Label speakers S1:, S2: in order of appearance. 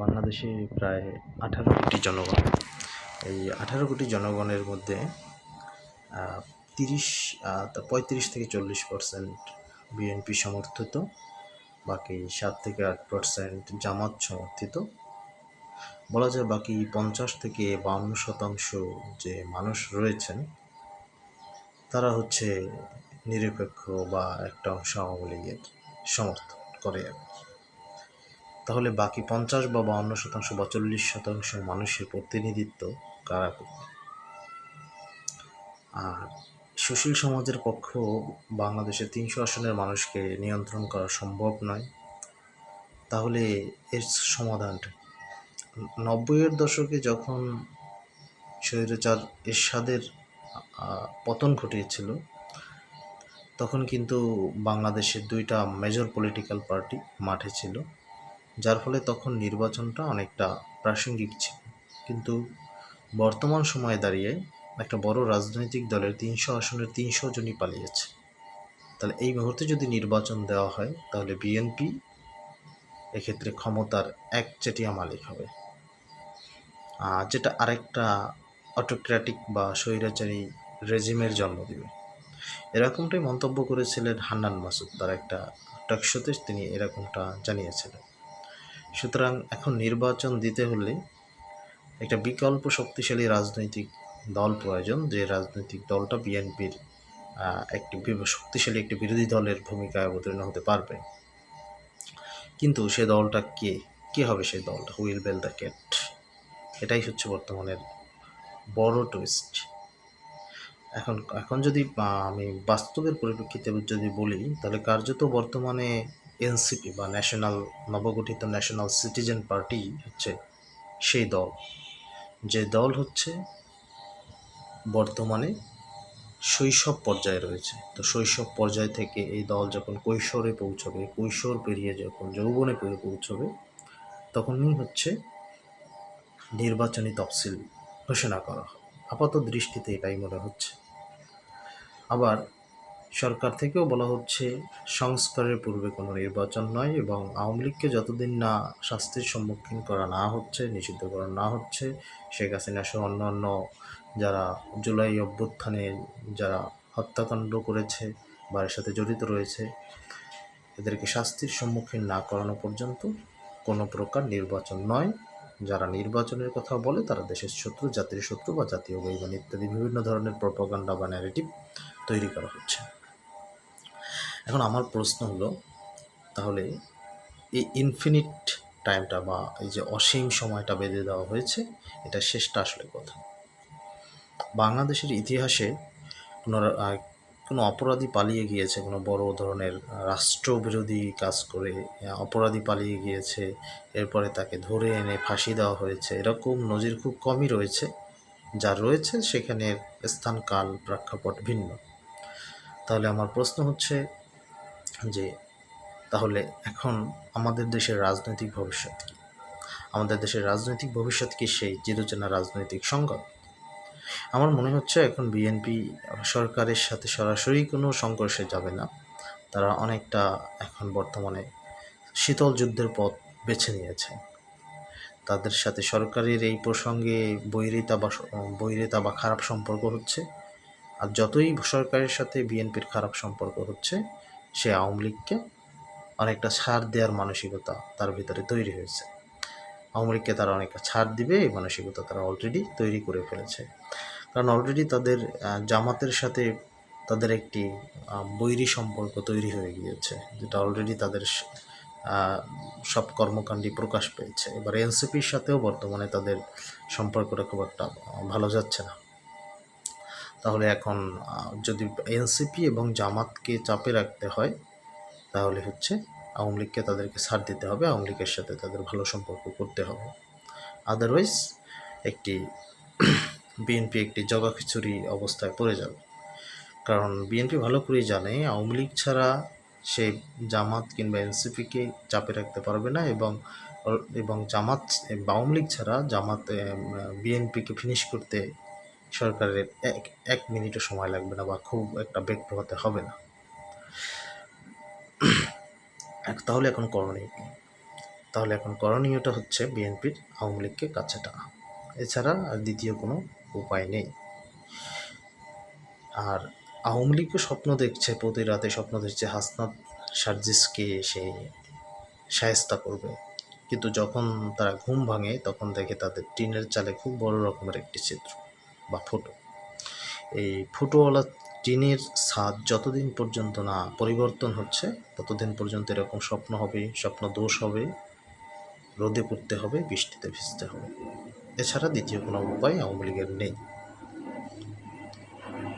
S1: বাংলাদেশে প্রায় আঠারো কোটি জনগণ এই আঠারো কোটি জনগণের মধ্যে তিরিশ পঁয়ত্রিশ থেকে চল্লিশ পার্সেন্ট বিএনপি সমর্থিত, বাকি সাত থেকে আট পার্সেন্ট জামাত সমর্থিত বলা যায় বাকি পঞ্চাশ থেকে বাউন্ন শতাংশ যে মানুষ রয়েছেন, তারা হচ্ছে নিরপেক্ষ বা একটা অংশ আওয়ামী লীগের সমর্থন করে আর কি। তাহলে বাকি পঞ্চাশ বা বাউন্ন শতাংশ বা চল্লিশ শতাংশ মানুষের প্রতিনিধিত্ব কারা করবে? আর সুশীল সমাজের পক্ষ বাংলাদেশের তিনশো আসনের মানুষকে নিয়ন্ত্রণ করা সম্ভব নয়। তাহলে এর সমাধানটা? নব্বইয়ের দশকে যখন স্বৈরাচার এরশাদের পতন ঘটিয়েছিল, তখন কিন্তু বাংলাদেশের দুইটা মেজর পলিটিক্যাল পার্টি মাঠে ছিল। যার ফলে তখন নির্বাচনটা অনেকটা প্রাসঙ্গিক ছিল। কিন্তু বর্তমান সময়ে দাঁড়িয়ে একটা বড় রাজনৈতিক দলের তিনশো আসনের তিনশো জনই পালিয়েছে। তাহলে এই মুহূর্তে যদি নির্বাচন দেওয়া হয়, তাহলে বিএনপি এক্ষেত্রে ক্ষমতার একচেটিয়া মালিক হবে। যেটা আরেকটা অটোক্র্যাটিক বা স্বৈরাচারী রেজিমের জন্ম দেবে। এরকমটাই মন্তব্য করেছিলেন হান্নান মাসুদ, তার একটা টকশোতে তিনি এরকমটা জানিয়েছিলেন। সুতরাং এখন নির্বাচন দিতে হলে একটা বিকল্প শক্তিশালী রাজনৈতিক দল প্রয়োজন, যে রাজনৈতিক দলটা বিএনপির একটি শক্তিশালী একটি বিরোধী দলের ভূমিকায় অবতীর্ণ হতে পারবে। কিন্তু সে দলটা কে? কে হবে সেই দলটা? হুইল বেল দ্য ক্যাট এটাই হচ্ছে বর্তমানের বড় টুইস্ট এখন এখন যদি আমি বাস্তবের পরিপ্রেক্ষিতে যদি বলি, তাহলে কার্যত বর্তমানে এনসিপি বা ন্যাশনাল, নবগঠিত ন্যাশনাল সিটিজেন পার্টি হচ্ছে সেই দল। যে দল হচ্ছে বর্তমানে শৈশব পর্যায়ে রয়েছে। তো শৈশব পর্যায় থেকে এই দল যখন কৈশোরে পৌঁছবে, কৈশোর পেরিয়ে যখন যৌবনে পেরিয়ে পৌঁছবে, তখনই হচ্ছে নির্বাচনী তফসিল ঘোষণা করা হবে। আপাত দৃষ্টিতে এটাই মনে হচ্ছে। আবার সরকার থেকেও বলা হচ্ছে, সংস্কারের পূর্বে কোনো নির্বাচন নয় এবং আওয়ামী লীগকে যতদিন না শাস্তির সম্মুখীন করা না হচ্ছে নিষিদ্ধ করা না হচ্ছে, শেখ হাসিনা সহ অন্যান্য যারা জুলাই অভ্যুত্থানে যারা হত্যাকাণ্ড করেছে বা এর সাথে জড়িত রয়েছে, এদেরকে শাস্তির সম্মুখীন না করানো পর্যন্ত কোনো প্রকার নির্বাচন নয়। যারা নির্বাচনের কথা বলে তারা দেশের শত্রু, জাতির শত্রু বা জাতীয় বৈমান ইত্যাদি বিভিন্ন ধরনের প্রপাগান্ডা বা ন্যারেটিভ তৈরি করা হচ্ছে। এখন আমার প্রশ্ন হলো, তাহলে এই ইনফিনিট টাইমটা বা এই যে অসীম সময়টা বেঁধে দেওয়া হয়েছে, এটা শেষটা আসলে কথা বাংলাদেশের ইতিহাসে কোনো কোনো অপরাধী পালিয়ে গিয়েছে, কোনো বড় ধরনের রাষ্ট্রবিরোধী কাজ করে অপরাধী পালিয়ে গিয়েছে, এরপরে তাকে ধরে এনে ফাঁসি দেওয়া হয়েছে, এরকম নজির খুব কমই রয়েছে। যা রয়েছে সেখানে স্থান কাল প্রেক্ষাপট ভিন্ন। তাহলে আমার প্রশ্ন হচ্ছে যে তাহলে এখন আমাদের দেশের রাজনৈতিক ভবিষ্যৎ কী? আমাদের দেশের রাজনৈতিক ভবিষ্যৎ কি সেই চিরচেনা রাজনৈতিক সংঘাত আমার মনে হচ্ছে এখন বিএনপি সরকারের সাথে সরাসরি কোনো সংঘর্ষে যাবে না। তারা অনেকটা এখন বর্তমানে শীতল যুদ্ধের পথ বেছে নিয়েছে। তাদের সাথে সরকারের এই প্রসঙ্গে বৈরিতা বা বৈরিতা বা খারাপ সম্পর্ক হচ্ছে। আর যতই সরকারের সাথে বিএনপির খারাপ সম্পর্ক হচ্ছে সে আওয়ামী লীগকে অনেকটা ছাড় দেওয়ার মানসিকতা তার ভিতরে তৈরি হয়েছে। আওয়ামী লীগকে তারা অনেকটা ছাড় দিবে, এই মানসিকতা তারা অলরেডি তৈরি করে ফেলেছে। কারণ অলরেডি তাদের জামাতের সাথে তাদের একটি বৈরী সম্পর্ক তৈরি হয়ে গিয়েছে, যেটা অলরেডি তাদের সব কর্মকাণ্ডই প্রকাশ পেয়েছে। এবার এনসিপির সাথেও বর্তমানে তাদের সম্পর্কটা খুব একটা ভালো যাচ্ছে না। তাহলে এখন যদি এনসিপি এবং জামাতকে চাপে রাখতে হয়, তাহলে হচ্ছে আওয়ামী লীগকে তাদেরকে ছাড় দিতে হবে, আওয়ামী লীগের সাথে তাদের ভালো সম্পর্ক করতে হবে। আদারওয়াইজ একটি বিএনপি একটি জগাখিচুড়ি অবস্থায় পড়ে যাবে। কারণ বিএনপি ভালো করেই জানে, আওয়ামী লীগ ছাড়া সে জামাত কিংবা এনসিপিকে চাপে রাখতে পারবে না এবং এবং জামাত, আওয়ামী লীগ ছাড়া জামাত বিএনপিকে ফিনিশ করতে সরকারের এক এক মিনিটও সময় লাগবে না বা খুব একটা বেগ পোহাতে হবে না। তাহলে এখন করণীয় তাহলে এখন করণীয়টা হচ্ছে বিএনপির আওয়ামী লীগকে কাছে টানা। এছাড়া আর দ্বিতীয় কোনো উপায় নেই। আর আওয়ামী লীগও স্বপ্ন দেখছে, প্রতি রাতে স্বপ্ন দেখছে হাসনাত সার্জিসকে সে সায়স্তা করবে। কিন্তু যখন তারা ঘুম ভাঙে, তখন দেখে তাদের টিনের চালে খুব বড় রকমের একটি চিত্র বা ফুটো। এই ফুটোওয়ালা টিনের স্বাদ যতদিন পর্যন্ত না পরিবর্তন হচ্ছে, ততদিন পর্যন্ত এরকম স্বপ্ন হবে, স্বপ্ন দোষ হবে, রোদে পড়তে হবে, বৃষ্টিতে ভিজতে হবে। এছাড়া দ্বিতীয় কোনো উপায় আওয়ামী লীগের নেই।